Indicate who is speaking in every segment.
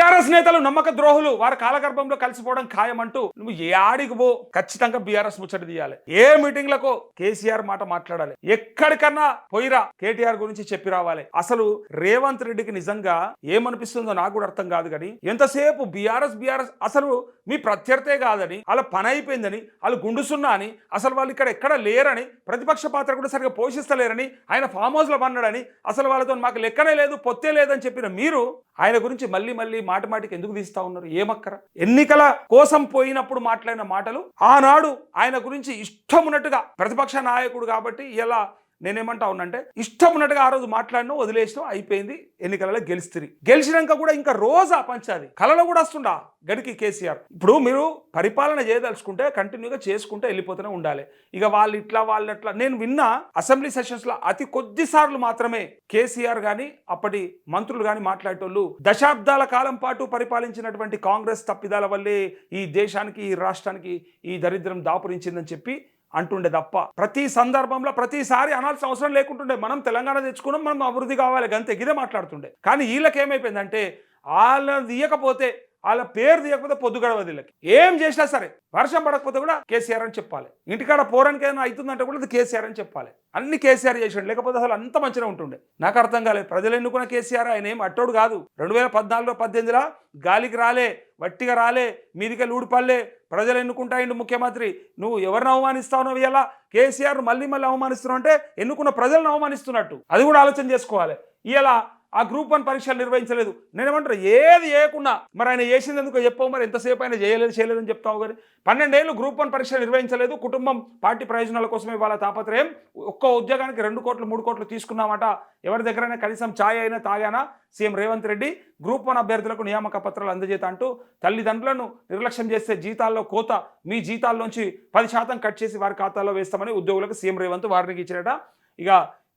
Speaker 1: BRS నేతలు నమ్మక ద్రోహులు వారి కాలగర్భంలో కలిసిపోవడం ఖాయమంటూ నువ్వు ఏ ఆడికి పో ఖచ్చితంగా బీఆర్ఎస్ ముచ్చట తీయాలి. ఏ మీటింగ్లకు కేసీఆర్ మాట మాట్లాడాలి. ఎక్కడికన్నా పోయిరా కేటీఆర్ గురించి చెప్పి రావాలి. అసలు రేవంత్ రెడ్డికి నిజంగా ఏమనిపిస్తుందో నాకు కూడా అర్థం కాదు కానీ ఎంతసేపు బీఆర్ఎస్ బీఆర్ఎస్ అసలు మీ ప్రత్యర్థే కాదని వాళ్ళ పని అయిపోయిందని వాళ్ళు గుండుసున్నా అని అసలు వాళ్ళు ఇక్కడ ఎక్కడ లేరని ప్రతిపక్ష పాత్ర కూడా సరిగ్గా పోషిస్తలేరని ఆయన ఫామ్ హౌస్లో పన్నాడని అసలు వాళ్ళతో మాకు లెక్కనే లేదు పొత్తే లేదని చెప్పిన మీరు ఆయన గురించి మళ్ళీ మళ్ళీ మాట మాటికి ఎందుకు తీస్తా ఉన్నారు? ఏమక్కర? ఎన్నికల కోసం పోయినప్పుడు మాట్లాడిన మాటలు ఆనాడు ఆయన గురించి ఇష్టం ఉన్నట్టుగా ప్రతిపక్ష నాయకుడు కాబట్టి ఇలా నేనేమంటా ఉన్నంటే ఇష్టం ఉన్నట్టుగా ఆ రోజు మాట్లాడినా వదిలేసినాం అయిపోయింది ఎన్నికలలో గెలిస్తుంది గెలిచినాక కూడా ఇంకా రోజా పంచాది. కళలో కూడా వస్తుండా గడికి కేసీఆర్. ఇప్పుడు మీరు పరిపాలన చేయదలుచుకుంటే కంటిన్యూగా చేసుకుంటే వెళ్ళిపోతూనే ఉండాలి. ఇక వాళ్ళు ఇట్లా వాళ్ళు అట్లా. నేను విన్నా అసెంబ్లీ సెషన్స్లో అతి కొద్దిసార్లు మాత్రమే కేసీఆర్ కానీ అప్పటి మంత్రులు కానీ మాట్లాడేటోళ్ళు దశాబ్దాల కాలం పాటు పరిపాలించినటువంటి కాంగ్రెస్ తప్పిదాల వల్లే ఈ దేశానికి ఈ రాష్ట్రానికి ఈ దరిద్రం దాపురించిందని చెప్పి అంటుండే తప్ప ప్రతి సందర్భంలో ప్రతిసారి అనాల్సిన అవసరం లేకుంటుండే. మనం తెలంగాణ తెచ్చుకున్నాం మనం అభివృద్ధి కావాలి అంతే ఇదే మాట్లాడుతుండే. కానీ వీళ్ళకి ఏమైపోయిందంటే వాళ్ళని తీయకపోతే వాళ్ళ పేరు తీయకపోతే పొద్దు గడవదు వీళ్ళకి. ఏం చేసినా సరే వర్షం పడకపోతే కూడా కేసీఆర్ అని చెప్పాలి. ఇంటికాడ పోరానికి ఏదైనా అవుతుందంటే కూడా అది కేసీఆర్ అని చెప్పాలి. అన్ని కేసీఆర్ చేసాడు. లేకపోతే అసలు అంత మంచిగా ఉంటుండే. నాకు అర్థం కాలేదు. ప్రజలు ఎన్నుకున్న కేసీఆర్ ఆయన ఏం అట్టోడు కాదు. రెండు వేల పద్నాలుగులో పద్దెనిమిదిలో గాలికి రాలే వట్టిగా రాలే మీదికే ఊడిపల్లే ప్రజలు ఎన్నుకుంటాయండి ముఖ్యమంత్రి. నువ్వు ఎవరిని అవమానిస్తావు ఇలా కేసీఆర్ మళ్ళీ మళ్ళీ అవమానిస్తున్నావు అంటే ఎన్నుకున్న ప్రజలను అవమానిస్తున్నట్టు. అది కూడా ఆలోచన చేసుకోవాలి. ఇలా ఆ గ్రూప్ వన్ పరీక్షలు నిర్వహించలేదు. నేనేమంటారు ఏది చేయకుండా మరి ఆయన చేసింది ఎందుకు చెప్పావు మరి ఎంతసేపు ఆయన చేయలేదు చేయలేదని చెప్తావు కానీ పన్నెండేళ్ళు గ్రూప్ వన్ పరీక్షలు నిర్వహించలేదు కుటుంబం పార్టీ ప్రయోజనాల కోసమే వాళ్ళ తాపత్రయం. ఒక్క ఉద్యోగానికి రెండు కోట్లు మూడు కోట్లు తీసుకున్నామట. ఎవరి దగ్గరైనా కనీసం ఛాయ్ అయినా తాగానా? CM Revanth Reddy group one అభ్యర్థులకు నియామక పత్రాలు అందజేత అంటూ తల్లిదండ్రులను నిర్లక్ష్యం చేస్తే జీతాల్లో కోత మీ జీతాల్లోంచి పది శాతం కట్ చేసి వారి ఖాతాలో వేస్తామని ఉద్యోగులకు సీఎం రేవంత్ వార్నింగ్ ఇచ్చినట. ఇక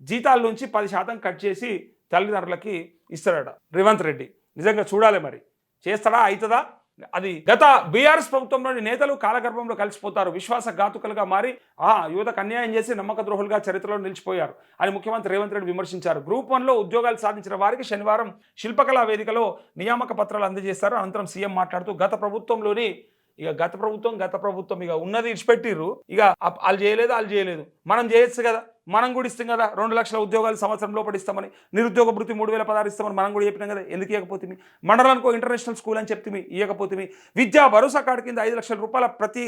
Speaker 1: జీతాల నుంచి పది శాతం కట్ చేసి తల్లిదండ్రులకి ఇస్తాడట. రేవంత్ రెడ్డి. నిజంగా చూడాలి మరి. చేస్తాడా? అవుతుందా అది గత బీఆర్ఎస్ ప్రభుత్వంలోని నేతలు కాలగర్భంలో కలిసిపోతారు. విశ్వాసఘాతుకులుగా మారి ఆ యువతకు అన్యాయం చేసి నమ్మక ద్రోహులుగా చరిత్రలో నిలిచిపోయారు అని ముఖ్యమంత్రి రేవంత్ రెడ్డి విమర్శించారు. గ్రూప్ వన్లో ఉద్యోగాలు సాధించిన వారికి శనివారం శిల్పకళా వేదికలో నియామక పత్రాలు అందజేస్తారు. అనంతరం సీఎం మాట్లాడుతూ గత ప్రభుత్వంలోని ఇక గత ప్రభుత్వం గత ప్రభుత్వం ఇక ఉన్నది ఇడిచిపెట్టిర్రు. ఇక వాళ్ళు చేయలేదు వాళ్ళు చేయలేదు. మనం చేయొచ్చు కదా. మనం కూడా ఇస్తాం కదా. రెండు లక్షల ఉద్యోగాలు సంవత్సరం లోపల ఇస్తామని నిరుద్యోగ భృతి మూడు వేల పదహారు ఇస్తామని మనం కూడా చెప్పినాం కదా. ఎందుకు ఇవ్వకపోతే మండలానికి ఇంటర్నేషనల్ స్కూల్ అని చెప్తే ఇవ్వకపోతే విద్యా భరోసా కార్డు కింద ఐదు లక్షల రూపాయల ప్రతి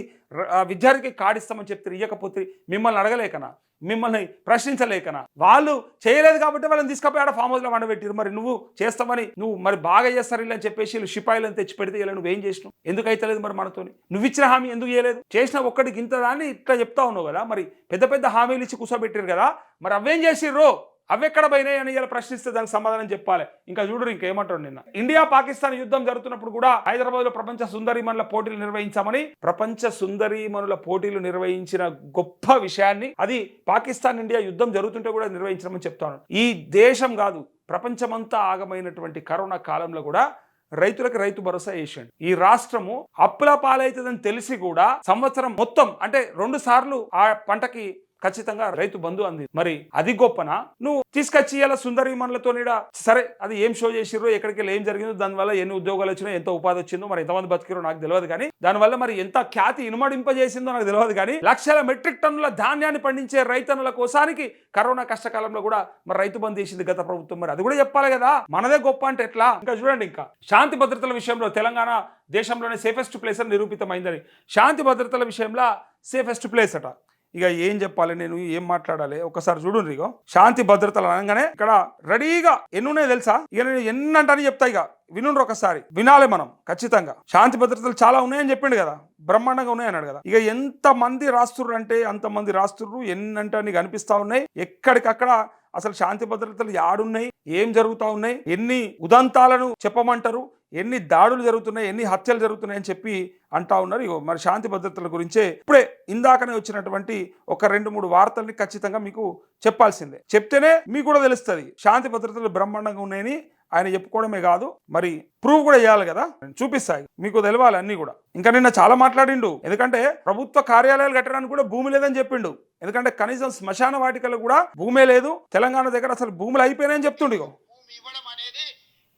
Speaker 1: విద్యార్థికి కార్డు ఇస్తామని చెప్తే ఇవ్వకపోతే మిమ్మల్ని అడగలేకనా? మిమ్మల్ని ప్రశ్నించలేకనా? వాళ్ళు చేయలేదు కాబట్టి వాళ్ళని తీసుకుపోయి ఆడ ఫామ్ హౌస్లో వండబెట్టారు మరి నువ్వు చేస్తామని నువ్వు మరి బాగా చేస్తారు ఇలా అని చెప్పేసి వీళ్ళు షిపాయిలను తెచ్చి పెడితే ఇలా నువ్వేం చేసినావు? ఎందుకు అయితలేదు మరి మనతోని? నువ్వు ఇచ్చిన హామీ ఎందుకు చేయలేదు చేసిన ఒక్కడికి ఇంత దాన్ని ఇట్లా చెప్తా ఉన్నావు కదా? మరి పెద్ద పెద్ద హామీలు ఇచ్చి కూర్చోబెట్టారు కదా? మరి అవేం చేసిర్రు? అవెక్కడ పోయినాయి అని ఇలా ప్రశ్నిస్తే దానికి సమాధానం చెప్పాలి. ఇంకా చూడరు ఇంకేమంటాడు నిన్న. ఇండియా పాకిస్తాన్ యుద్ధం జరుగుతున్నప్పుడు కూడా హైదరాబాద్లో ప్రపంచ సుందరీమణుల పోటీలు నిర్వహించామని ప్రపంచ సుందరీమణుల పోటీలు నిర్వహించిన గొప్ప విషయాన్ని అది పాకిస్తాన్ ఇండియా యుద్ధం జరుగుతుంటే కూడా నిర్వహించమని చెప్తాను. ఈ దేశం కాదు ప్రపంచమంతా ఆగమైనటువంటి కరోనా కాలంలో కూడా రైతులకు రైతు భరోసా వేసాడు ఈ రాష్ట్రము అప్పుల పాలవుతుందని తెలిసి కూడా సంవత్సరం మొత్తం అంటే రెండు సార్లు ఆ పంటకి ఖచ్చితంగా రైతు బంధు అంది. మరి అది గొప్పనా? నువ్వు తీసుకొచ్చి ఇలా సుందరి మనలతో సరే అది ఏం షో చేసిర్రో ఎక్కడికి వెళ్ళి ఏం జరిగిందో దానివల్ల ఎన్ని ఉద్యోగాలు వచ్చినా ఎంత ఉపాధి వచ్చిందో మరి ఎంతమంది బతికిరో నాకు తెలియదు కానీ దానివల్ల మరి ఎంత ఖ్యాతి ఇనుమడింపజేసిందో నాకు తెలియదు కానీ లక్షల మెట్రిక్ టన్నుల ధాన్యాన్ని పండించే రైతన్నుల కోసానికి కరోనా కష్టకాలంలో కూడా మరి రైతు బంధు చేసింది గత ప్రభుత్వం. మరి అది కూడా చెప్పాలి కదా. మనదే గొప్ప అంటే ఎట్లా? ఇంకా చూడండి ఇంకా. శాంతి భద్రతల విషయంలో తెలంగాణ దేశంలోనే సేఫెస్ట్ ప్లేస్ అని నిరూపితమైందని. శాంతి భద్రతల విషయంలో సేఫెస్ట్ ప్లేస్ అట. ఇక ఏం చెప్పాలి నేను ఏం మాట్లాడాలి? ఒకసారి చూడండి ఇగో. శాంతి భద్రతలు అనగానే ఇక్కడ రెడీగా ఎన్ని ఉన్నాయో తెలుసా? ఇక నేను ఎన్నంటని చెప్తా ఇక. వినుండ్రు ఒకసారి. వినాలి మనం ఖచ్చితంగా. శాంతి భద్రతలు చాలా ఉన్నాయని చెప్పిండు కదా. బ్రహ్మాండంగా ఉన్నాయన్నాడు కదా. ఇక ఎంత మంది రాస్తుర్రు అంటే అంత మంది రాస్తుర్రు ఎన్నంటే నీకు అనిపిస్తా ఉన్నాయి. ఎక్కడికక్కడ అసలు శాంతి భద్రతలు యాడున్నాయి? ఏం జరుగుతా ఉన్నాయి? ఎన్ని ఉదంతాలను చెప్పమంటారు? ఎన్ని దాడులు జరుగుతున్నాయి? ఎన్ని హత్యలు జరుగుతున్నాయి అని చెప్పి అంటా ఉన్నారు. మరి శాంతి భద్రతల గురించే ఇప్పుడే ఇందాకనే వచ్చినటువంటి ఒక రెండు మూడు వార్తల్ని ఖచ్చితంగా మీకు చెప్పాల్సిందే. చెప్తేనే మీకు కూడా తెలుస్తుంది. శాంతి భద్రతలు బ్రహ్మాండంగా ఉన్నాయని ఆయన చెప్పుకోవడమే కాదు మరి ప్రూవ్ కూడా చేయాలి కదా? చూపిస్తాయి మీకు తెలవాలి అన్ని కూడా. ఇంకా నిన్న చాలా మాట్లాడిండు. ఎందుకంటే ప్రభుత్వ కార్యాలయాలు కట్టడానికి కూడా భూమి లేదని చెప్పిండు. ఎందుకంటే కనీసం శ్మశాన వాటికలు కూడా భూమే లేదు. తెలంగాణ దగ్గర అసలు భూములు అయిపోయినాయని చెప్తుండు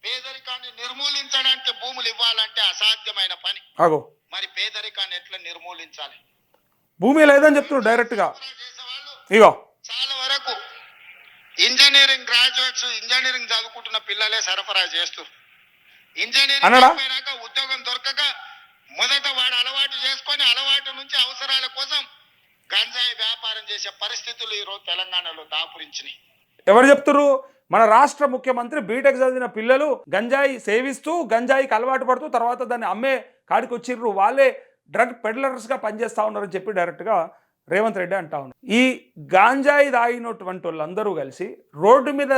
Speaker 2: పేదరికాన్ని నిర్మూలించడానికి భూములు ఇవ్వాలంటే అసాధ్యమైన పని.
Speaker 1: అగో
Speaker 2: మరి పేదరికాన్ని ఎట్లా నిర్మూలించాలి?
Speaker 1: భూమి లేదని చెప్తున్నాడు డైరెక్ట్గా.
Speaker 2: చేసేవాళ్ళు
Speaker 1: ఇగో.
Speaker 2: చాలా వరకు ఇంజనీరింగ్ గ్రాడ్యుయేట్స్ ఇంజనీరింగ్ చదువుకుంటున్న పిల్లలే సరఫరా చేస్తారు ఇంజనీరింగ్ ఉద్యోగం దొరకక మొదట వాడు అలవాటు చేసుకొని అలవాటు నుంచి అవసరాల కోసం గంజాయి వ్యాపారం చేసే పరిస్థితులు ఈరోజు తెలంగాణలో దాపురించినాయి.
Speaker 1: ఎవరు చెప్తున్నారు మన రాష్ట్ర ముఖ్యమంత్రి బీటెక్ చదివిన పిల్లలు గంజాయి సేవిస్తూ గంజాయికి అలవాటు పడుతూ తర్వాత దాన్ని అమ్మే కాడికి వచ్చిర్రు వాళ్ళే డ్రగ్ పెడ్లర్స్గా పనిచేస్తా ఉన్నారని చెప్పి డైరెక్ట్గా రేవంత్ రెడ్డి అంటా ఉన్నారు ఈ గాంజాయి దాగినటువంటి వాళ్ళందరూ కలిసి రోడ్డు మీద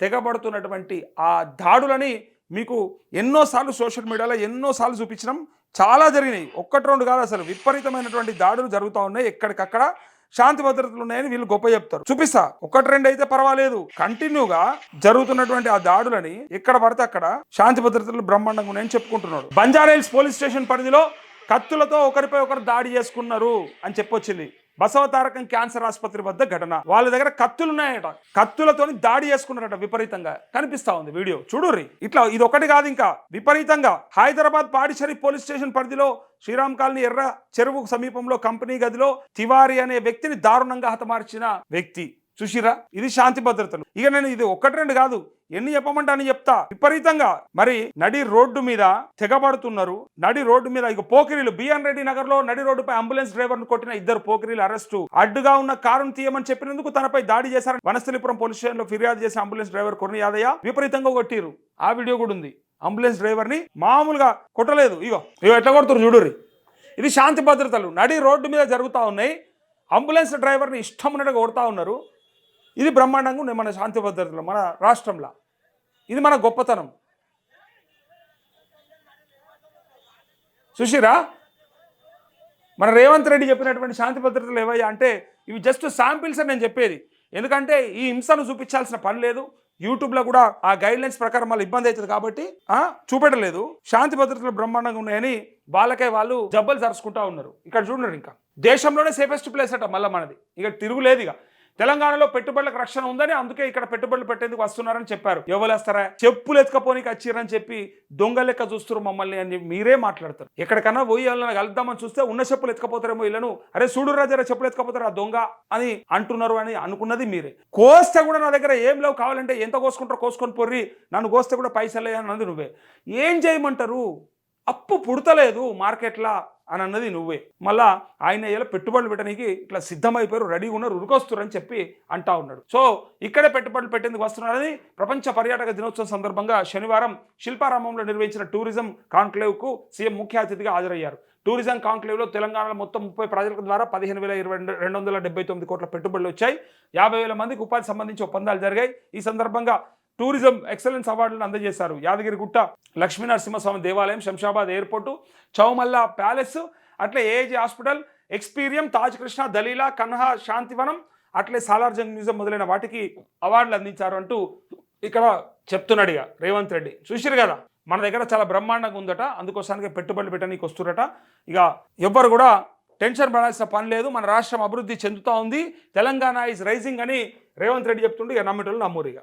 Speaker 1: తెగబడుతున్నటువంటి ఆ దాడులని మీకు ఎన్నోసార్లు సోషల్ మీడియాలో ఎన్నోసార్లు చూపించినాం. చాలా జరిగినాయి. ఒక్కటి రెండు కాదు అసలు. విపరీతమైనటువంటి దాడులు జరుగుతూ ఉన్నాయి ఎక్కడికక్కడ. శాంతి భద్రతలు ఉన్నాయని వీళ్ళు గొప్ప చెప్తారు. చూపిస్తా. ఒకటి రెండు అయితే పర్వాలేదు. కంటిన్యూగా జరుగుతున్నటువంటి ఆ దాడులని ఎక్కడ పడితే అక్కడ శాంతి భద్రతలు బ్రహ్మాండంగా ఉన్నాయని చెప్పుకుంటున్నాడు. బంజారాహిల్స్ పోలీస్ స్టేషన్ పరిధిలో కత్తులతో ఒకరిపై ఒకరు దాడి చేసుకున్నారు అని చెప్పొచ్చింది. బసవతారకం క్యాన్సర్ ఆసుపత్రి వద్ద ఘటన. వాళ్ళ దగ్గర కత్తులు ఉన్నాయట కత్తులతోని దాడి చేసుకున్నారట విపరీతంగా. కనిపిస్తా ఉంది వీడియో. చూడుర్రి. ఇట్లా ఇది ఒకటి కాదు ఇంకా. విపరీతంగా. హైదరాబాద్ పాడిషరి పోలీస్ స్టేషన్ పరిధిలో శ్రీరామ్ కాలనీ ఎర్ర చెరువు సమీపంలో కంపెనీ గదిలో తివారి అనే వ్యక్తిని దారుణంగా హతమార్చిన వ్యక్తి. చూసిరా ఇది శాంతి భద్రతలు. ఇక నేను ఇది ఒకటి రెండు కాదు ఎన్ని చెప్పమంటా అని చెప్తా. విపరీతంగా. మరి నడి రోడ్డు మీద తెగబడుతున్నారు. నడి రోడ్డు మీద ఇక పోకిరీలు బిఎన్ రెడ్డి నగర్లో నడి రోడ్డుపై అంబులెన్స్ డ్రైవర్ను కొట్టిన ఇద్దరు పోకిరీలు అరెస్టు. అడ్డుగా ఉన్న కారును తీయమని చెప్పినందుకు తనపై దాడి చేశారని వనస్థలిపురం పోలీస్ స్టేషన్లో ఫిర్యాదు చేసిన అంబులెన్స్ డ్రైవర్ కొరని యాదయ్య విపరీతంగా కొట్టిరు ఆ వీడియో కూడా ఉంది. అంబులెన్స్ డ్రైవర్ని మామూలుగా కొట్టలేదు. ఇగో ఇగో ఎట్లా కొడుతురు చూడుర్రి. ఇది శాంతి భద్రతలు. నడి రోడ్డు మీద జరుగుతూ ఉన్నాయి. అంబులెన్స్ డ్రైవర్ని ఇష్టం ఉన్నట్టుగా కొడతా ఉన్నారు. ఇది బ్రహ్మాండంగా ఉన్నాయి మన శాంతి భద్రతలు మన రాష్ట్రంలో. ఇది మన గొప్పతనం. సుశీరా మన రేవంత్ రెడ్డి చెప్పినటువంటి శాంతి భద్రతలు ఏవయ్యా అంటే ఇవి జస్ట్ శాంపిల్స్ అని నేను చెప్పేది. ఎందుకంటే ఈ హింసను చూపించాల్సిన పని లేదు. యూట్యూబ్లో కూడా ఆ గైడ్లైన్స్ ప్రకారం మళ్ళీ ఇబ్బంది అవుతుంది కాబట్టి చూపెట్టలేదు శాంతి భద్రతలు బ్రహ్మాండంగా ఉన్నాయని వాళ్ళకే వాళ్ళు జబ్బలు జరుచుకుంటా ఉన్నారు. ఇక్కడ చూడండి ఇంకా. దేశంలోనే సేఫెస్ట్ ప్లేస్ అట మళ్ళీ మనది. ఇక తిరుగులేదు ఇక. తెలంగాణలో పెట్టుబడులకు రక్షణ ఉందని అందుకే ఇక్కడ పెట్టుబడులు పెట్టేందుకు వస్తున్నారని చెప్పారు. ఎవరు వస్తారా చెప్పులు ఎత్తుకపోనికి వచ్చిరని చెప్పి దొంగ లెక్క చూస్తారు మమ్మల్ని అని మీరే మాట్లాడతారు. ఎక్కడికన్నా పోయి వాళ్ళని కలుద్దామని చూస్తే ఉన్న చెప్పులు ఎత్తుకపోతారేమో వీళ్ళను అరే చూడు రాజారా చెప్పులు ఎత్తుకపోతారు ఆ దొంగ అని అంటున్నారు అని అనుకున్నది మీరే. కోస్తే కూడా నా దగ్గర ఏం లేవు కావాలంటే ఎంత కోసుకుంటారో కోసుకొని పొర్రి నన్ను కోస్తే కూడా పైసలే అన్నది నువ్వే. ఏం చేయమంటారు? అప్పు పుడతలేదు మార్కెట్లో. అని అన్నది నువ్వే. మళ్ళా ఆయన ఇలా పెట్టుబడులు పెట్టడానికి ఇట్లా సిద్ధమైపోయారు రెడీగా ఉన్నారు ఉరికొస్తారు చెప్పి అంటా ఉన్నాడు. సో ఇక్కడే పెట్టుబడులు పెట్టేందుకు వస్తున్నారని ప్రపంచ పర్యాటక దినోత్సవం సందర్భంగా శనివారం శిల్పారామంలో నిర్వహించిన టూరిజం కాన్క్లేవ్కు సీఎం ముఖ్య అతిథిగా హాజరయ్యారు. టూరిజం కాన్క్లేవ్లో తెలంగాణలో మొత్తం ముప్పై ప్రాజెక్టుల ద్వారా పదిహేను వేల ఇరవై రెండు రెండు వందల డెబ్బై తొమ్మిది కోట్ల పెట్టుబడులు వచ్చాయి. యాభై వేల మందికి ఉపాధి సంబంధించి ఒప్పందాలు జరిగాయి. ఈ సందర్భంగా టూరిజం ఎక్సలెన్స్ అవార్డులను అందజేశారు. యాదగిరిగుట్ట లక్ష్మీనరసింహస్వామి దేవాలయం శంషాబాద్ ఎయిర్పోర్టు చౌమల్లా ప్యాలెస్ అట్లే AG hospital Experium Taj Krishna the Leela Kanha Shantivanam అట్లే సాలార్జంగ్ మ్యూజియం మొదలైన వాటికి అవార్డులు అందించారు అంటూ ఇక్కడ చెప్తున్నాడు ఇక రేవంత్ రెడ్డి. చూసిరు కదా మన దగ్గర చాలా బ్రహ్మాండంగా ఉందట అందుకోసానికి పెట్టుబడులు పెట్టడానికి వస్తురట ఇక ఎవ్వరు కూడా టెన్షన్ పడాల్సిన పని లేదు మన రాష్ట్రం అభివృద్ధి చెందుతూ ఉంది తెలంగాణ ఈజ్ రైజింగ్ అని రేవంత్ రెడ్డి చెప్తుండే ఇక నమ్మేటోళ్ళు నమ్మూరు ఇక.